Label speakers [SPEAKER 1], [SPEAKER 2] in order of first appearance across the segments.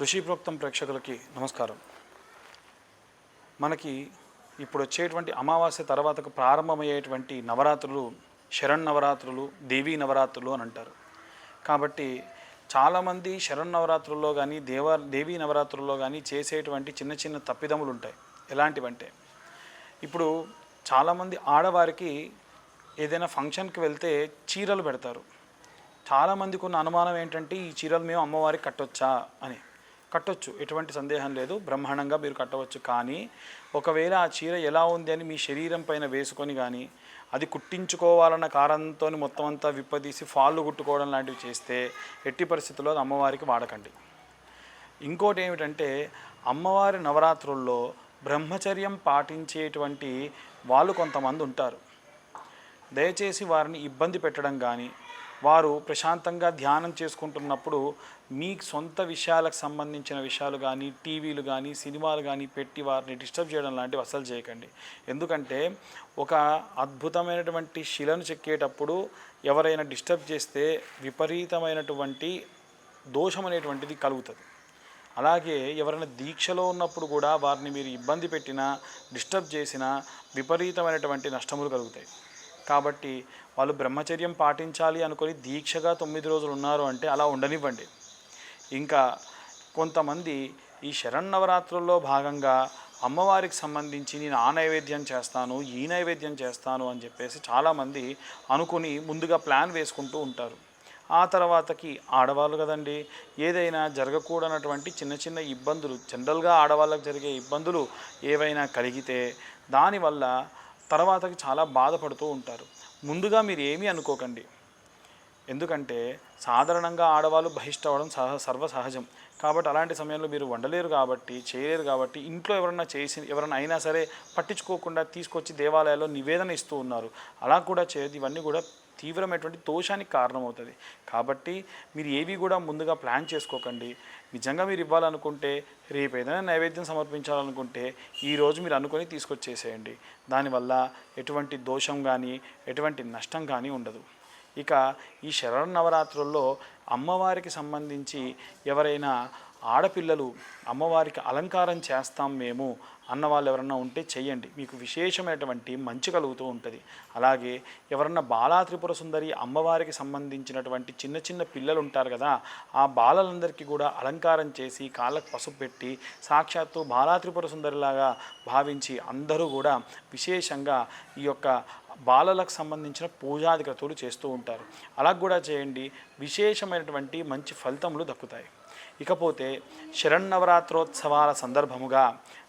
[SPEAKER 1] ఋషిప్రోక్తం ప్రేక్షకులకి నమస్కారం. మనకి ఇప్పుడు వచ్చేటువంటి అమావాస్య తర్వాతకు ప్రారంభమయ్యేటువంటి నవరాత్రులు శరణ్ దేవీ నవరాత్రులు అని అంటారు. కాబట్టి చాలామంది శరణ్ నవరాత్రుల్లో కానీ దేవ దేవీ నవరాత్రుల్లో కానీ చేసేటువంటి చిన్న చిన్న తప్పిదములు ఉంటాయి. ఎలాంటివంటే ఇప్పుడు చాలామంది ఆడవారికి ఏదైనా ఫంక్షన్కి వెళ్తే చీరలు పెడతారు. చాలామందికి ఉన్న అనుమానం ఏంటంటే ఈ చీరలు మేము అమ్మవారికి కట్టొచ్చా అని. కట్టొచ్చు ఎటువంటి సందేహం లేదు. బ్రహ్మాండంగా మీరు కట్టవచ్చు. కానీ ఒకవేళ ఆ చీర ఎలా ఉంది అని మీ శరీరం పైన వేసుకొని కానీ అది కుట్టించుకోవాలన్న కారణంతో మొత్తం అంతా విప్పదీసి ఫాళ్ళు కుట్టుకోవడం లాంటివి చేస్తే ఎట్టి పరిస్థితుల్లో అమ్మవారికి వాడకండి. ఇంకోటి ఏమిటంటే అమ్మవారి నవరాత్రుల్లో బ్రహ్మచర్యం పాటించేటువంటి వాళ్ళు కొంతమంది ఉంటారు. దయచేసి వారిని ఇబ్బంది పెట్టడం కానీ వారు ప్రశాంతంగా ధ్యానం చేసుకుంటున్నప్పుడు మీ సొంత విషయాలకు సంబంధించిన విషయాలు కానీ టీవీలు కానీ సినిమాలు కానీ పెట్టి వారిని డిస్టర్బ్ చేయడం లాంటివి అసలు చేయకండి. ఎందుకంటే ఒక అద్భుతమైనటువంటి శిలను చెక్కేటప్పుడు ఎవరైనా డిస్టర్బ్ చేస్తే విపరీతమైనటువంటి దోషం అనేటువంటిది కలుగుతుంది. అలాగే ఎవరైనా దీక్షలో ఉన్నప్పుడు కూడా వారిని మీరు ఇబ్బంది పెట్టినా డిస్టర్బ్ చేసినా విపరీతమైనటువంటి నష్టములు కలుగుతాయి. కాబట్టి వాళ్ళు బ్రహ్మచర్యం పాటించాలి అనుకొని దీక్షగా తొమ్మిది రోజులు ఉన్నారు అంటే అలా ఉండనివ్వండి. ఇంకా కొంతమంది ఈ శరన్నవరాత్రుల్లో భాగంగా అమ్మవారికి సంబంధించి నేను ఆ నైవేద్యం చేస్తాను ఈ నైవేద్యం చేస్తాను అని చెప్పేసి చాలామంది అనుకుని ముందుగా ప్లాన్ వేసుకుంటూ ఉంటారు. ఆ తర్వాతకి ఆడవాళ్ళు కదండి ఏదైనా జరగకూడనటువంటి చిన్న చిన్న ఇబ్బందులు జనరల్గా ఆడవాళ్ళకు జరిగే ఇబ్బందులు ఏవైనా కలిగితే దానివల్ల తర్వాతకి చాలా బాధపడుతూ ఉంటారు. ముందుగా మీరు ఏమీ అనుకోకండి. ఎందుకంటే సాధారణంగా ఆడవాళ్ళు బహిష్ట అవడం సహ సర్వసహజం. కాబట్టి అలాంటి సమయంలో మీరు వండలేరు కాబట్టి చేయలేరు కాబట్టి ఇంట్లో ఎవరన్నా చేసి ఎవరైనా అయినా సరే పట్టించుకోకుండా తీసుకొచ్చి దేవాలయాల్లో నివేదన ఇస్తూ ఉన్నారు. అలా కూడా చేయదు ఇవన్నీ కూడా తీవ్రమైనటువంటి దోషానికి కారణమవుతుంది. కాబట్టి మీరు ఏవి కూడా ముందుగా ప్లాన్ చేసుకోకండి. నిజంగా మీరు ఇవ్వాలనుకుంటే రేపు ఏదైనా నైవేద్యం సమర్పించాలనుకుంటే ఈరోజు మీరు అనుకొని తీసుకొచ్చేసేయండి. దానివల్ల ఎటువంటి దోషం కానీ ఎటువంటి నష్టం కానీ ఉండదు. ఇక ఈ శరన్నవరాత్రుల్లో అమ్మవారికి సంబంధించి ఎవరైనా ఆడపిల్లలు అమ్మవారికి అలంకారం చేస్తాం మేము అన్న వాళ్ళు ఎవరన్నా ఉంటే చెయ్యండి. మీకు విశేషమైనటువంటి మంచి కలుగుతూ ఉంటుంది. అలాగే ఎవరన్నా బాలా త్రిపుర సుందరి అమ్మవారికి సంబంధించినటువంటి చిన్న చిన్న పిల్లలు ఉంటారు కదా ఆ బాలలందరికీ కూడా అలంకారం చేసి కాళ్ళకు పసుపు పెట్టి సాక్షాత్తు బాలా త్రిపుర సుందరిలాగా భావించి అందరూ కూడా విశేషంగా ఈ యొక్క బాలలకు సంబంధించిన పూజాది క్రతువులు చేస్తూ ఉంటారు. అలా కూడా చేయండి. విశేషమైనటువంటి మంచి ఫలితములు దక్కుతాయి. ఇకపోతే శరన్నవరాత్రోత్సవాల సందర్భముగా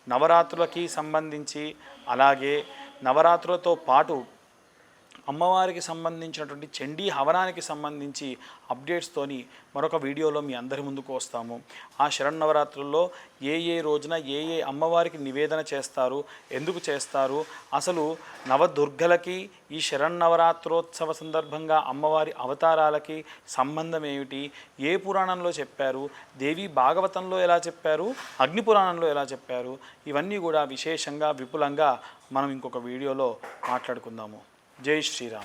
[SPEAKER 1] నవరాత్రులకి సంబంధించి అలాగే నవరాత్రులతో పాటు అమ్మవారికి సంబంధించినటువంటి చండీ హవనానికి సంబంధించి అప్డేట్స్తోని మరొక వీడియోలో మీ అందరి ముందుకు వస్తాము. ఆ శరన్నవరాత్రుల్లో ఏ ఏ రోజున ఏ ఏ అమ్మవారికి నివేదన చేస్తారు ఎందుకు చేస్తారు అసలు నవదుర్గలకి ఈ శరన్నవరాత్రోత్సవ సందర్భంగా అమ్మవారి అవతారాలకి సంబంధం ఏమిటి ఏ పురాణంలో చెప్పారు దేవి భాగవతంలో ఎలా చెప్పారు అగ్ని పురాణంలో ఎలా చెప్పారు ఇవన్నీ కూడా విశేషంగా విపులంగా మనం ఇంకొక వీడియోలో మాట్లాడుకుందాము. જય શ્રી રામ.